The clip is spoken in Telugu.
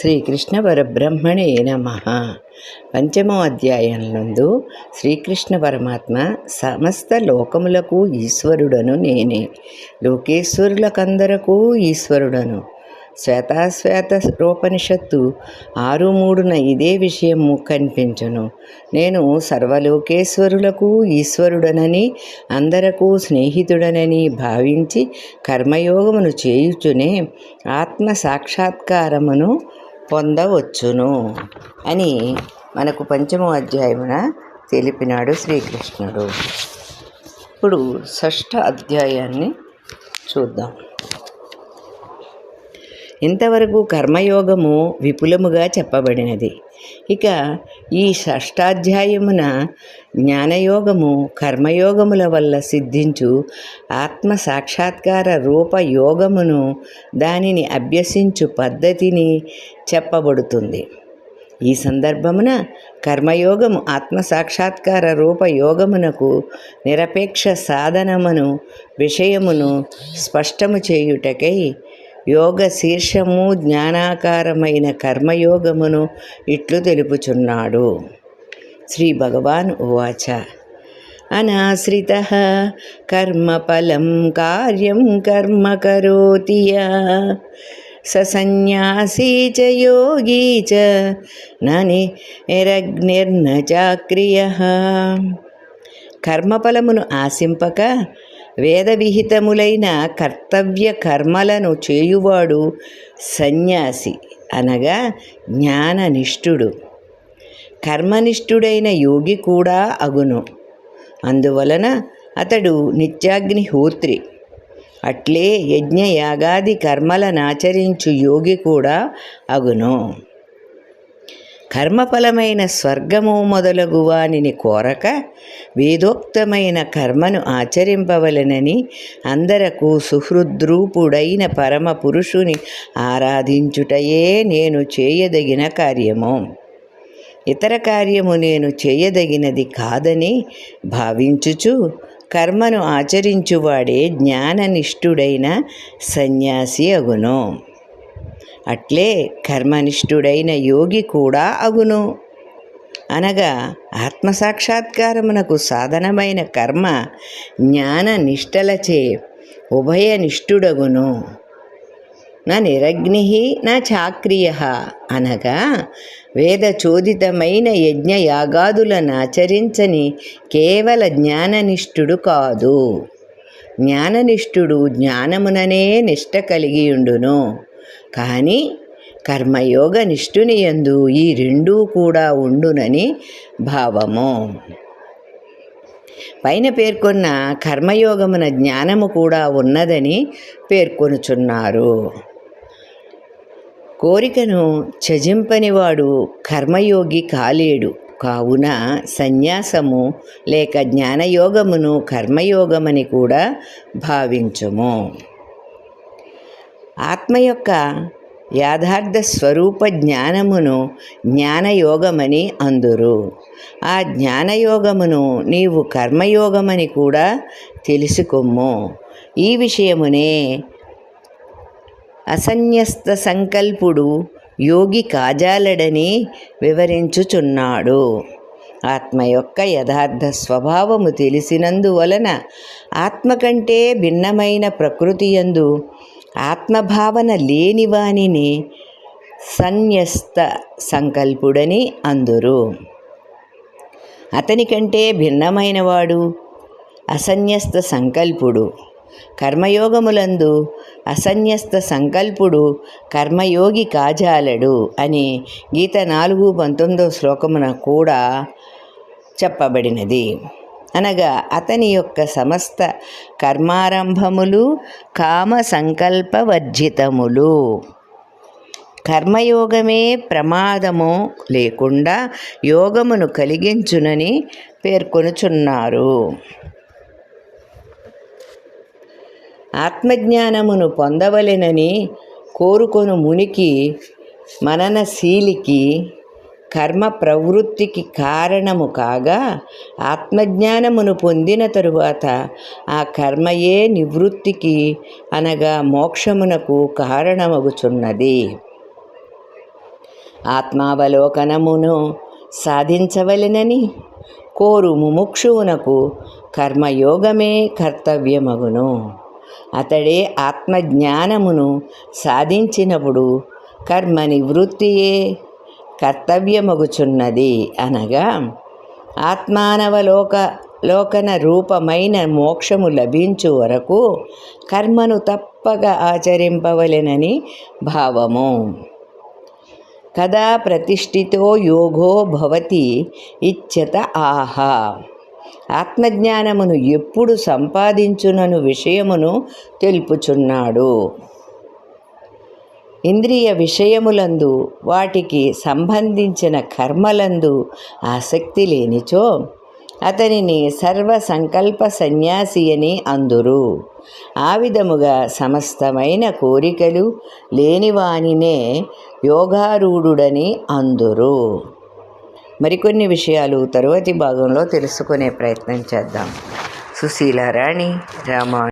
శ్రీకృష్ణ పరబ్రహ్మణే నమ. పంచమో అధ్యాయంలో శ్రీకృష్ణ పరమాత్మ సమస్త లోకములకు ఈశ్వరుడను నేనే. లోకేశ్వరులకందరకు ఈశ్వరుడను. శ్వేతాశ్వేత రూపనిషత్తు ఆరు మూడున ఇదే విషయము కనిపించును. నేను సర్వలోకేశ్వరులకు ఈశ్వరుడనని అందరకు స్నేహితుడనని భావించి కర్మయోగమును చేయుచునే ఆత్మ సాక్షాత్కారమును పొందవచ్చును అని మనకు పంచమో అధ్యాయమున తెలిపినాడు శ్రీకృష్ణుడు. ఇప్పుడు షష్ఠ అధ్యాయాన్ని చూద్దాం. ఇంతవరకు కర్మయోగము విపులముగా చెప్పబడినది. ఇక ఈ షష్టాధ్యాయమున జ్ఞానయోగము కర్మయోగముల వల్ల సిద్ధించు ఆత్మ సాక్షాత్కార రూప యోగమును దానిని అభ్యసించు పద్ధతిని చెప్పబడుతుంది. ఈ సందర్భమున కర్మయోగము ఆత్మ సాక్షాత్కార రూప యోగమునకు నిరపేక్ష సాధనమును విషయమును స్పష్టము చేయుటకై యోగ శీర్షము జ్ఞానాకారమైన కర్మయోగమును ఇట్లు తెలుపుచున్నాడు. శ్రీ భగవాన్ ఉవాచ. అనాశ్రిత కర్మఫలం కార్యం కర్మ కరోతి సన్యాసీ చ యోగీ చ నిరగ్నిర్న చాక్రియ. కర్మఫలమును ఆశింపక వేదవిహితములైన కర్తవ్య కర్మలను చేయువాడు సన్యాసి అనగా జ్ఞాననిష్ఠుడు. కర్మనిష్ఠుడైన యోగి కూడా అగును. అందువలన అతడు నిత్యాగ్నిహోత్రి అట్లే యజ్ఞయాగాది కర్మలనాచరించు యోగి కూడా అగును. కర్మఫలమైన స్వర్గము మొదలగు వానిని కోరక వేదోక్తమైన కర్మను ఆచరింపవలనని అందరకు సుహృద్రూపుడైన పరమ పురుషుని ఆరాధించుటయే నేను చేయదగిన కార్యము. ఇతర కార్యము నేను చేయదగినది కాదని భావించుచు కర్మను ఆచరించువాడే జ్ఞాననిష్ఠుడైన సన్యాసి అగును. అట్లే కర్మనిష్ఠుడైన యోగి కూడా అగును. అనగా ఆత్మసాక్షాత్కారమునకు సాధనమైన కర్మ జ్ఞాన నిష్టలచే ఉభయనిష్ఠుడగును. నా నిరగ్ని నా చాక్రియ అనగా వేదచోదితమైన యజ్ఞయాగాదులను ఆచరించని కేవల జ్ఞాననిష్ఠుడు కాదు. జ్ఞాననిష్ఠుడు జ్ఞానముననే నిష్ట కలిగియుండును కానీ కర్మయోగ నిష్ఠుని యందు ఈ రెండూ కూడా ఉండునని భావము. పైన పేర్కొన్న కర్మయోగమున జ్ఞానము కూడా ఉన్నదని పేర్కొనుచున్నారు. కోరికను త్యజింపనివాడు కర్మయోగి కాలేడు. కావున సన్యాసము లేక జ్ఞానయోగమును కర్మయోగమని కూడా భావించుము. ఆత్మ యొక్క యాథార్థ స్వరూప జ్ఞానమును జ్ఞానయోగమని అందురు. ఆ జ్ఞానయోగమును నీవు కర్మయోగమని కూడా తెలుసుకొమ్ము. ఈ విషయమునే అసన్యస్త సంకల్పుడు యోగి కాజాలడని వివరించుచున్నాడు. ఆత్మ యొక్క యథార్థ స్వభావము తెలిసినందువలన ఆత్మ కంటే భిన్నమైన ప్రకృతి యందు ఆత్మభావన లేనివానిని సన్యస్త సంకల్పుడని అందురు. అతని కంటే భిన్నమైనవాడు అసన్యస్త సంకల్పుడు. కర్మయోగములందు అసన్యస్త సంకల్పుడు కర్మయోగి కాజాలడు అని గీత నాలుగు పంతొమ్మిదో శ్లోకమున కూడా చెప్పబడినది. అనగా అతని యొక్క సమస్త కర్మారంభములు కామ సంకల్పవర్జితములు కర్మయోగమే ప్రమాదము లేకుండా యోగమును కలిగించునని పేర్కొనుచున్నారు. ఆత్మజ్ఞానమును పొందవలెనని కోరుకొను మునికి మననశీలికి కర్మ ప్రవృత్తికి కారణము కాగా ఆత్మజ్ఞానమును పొందిన తరువాత ఆ కర్మయే నివృత్తికి అనగా మోక్షమునకు కారణమగుచున్నది. ఆత్మావలోకనమును సాధించవలెనని కోరు ముముక్షువునకు కర్మయోగమే కర్తవ్యమగును. అతడే ఆత్మజ్ఞానమును సాధించినప్పుడు కర్మ నివృత్తియే కర్తవ్యమగుచున్నది అనగా ఆత్మానవలోక లోకన రూపమైన మోక్షము లభించు వరకు కర్మను తప్పక ఆచరింపవలెనని భావము. కదా ప్రతిష్ఠితో యోగో భవతి ఇచ్చత ఆహా. ఆత్మజ్ఞానమును ఎప్పుడు సంపాదించునను విషయమును తెలుపుచున్నాడు. ఇంద్రియ విషయములందు వాటికి సంబంధించిన కర్మలందు ఆసక్తి లేనిచో అతనిని సర్వ సంకల్ప సన్యాసి అని అందురు. ఆ విధముగా సమస్తమైన కోరికలు లేనివానినే యోగారూఢుడని అందురు. మరికొన్ని విషయాలు తరువాతి భాగంలో తెలుసుకునే ప్రయత్నం చేద్దాం. సుశీలారాణి రామా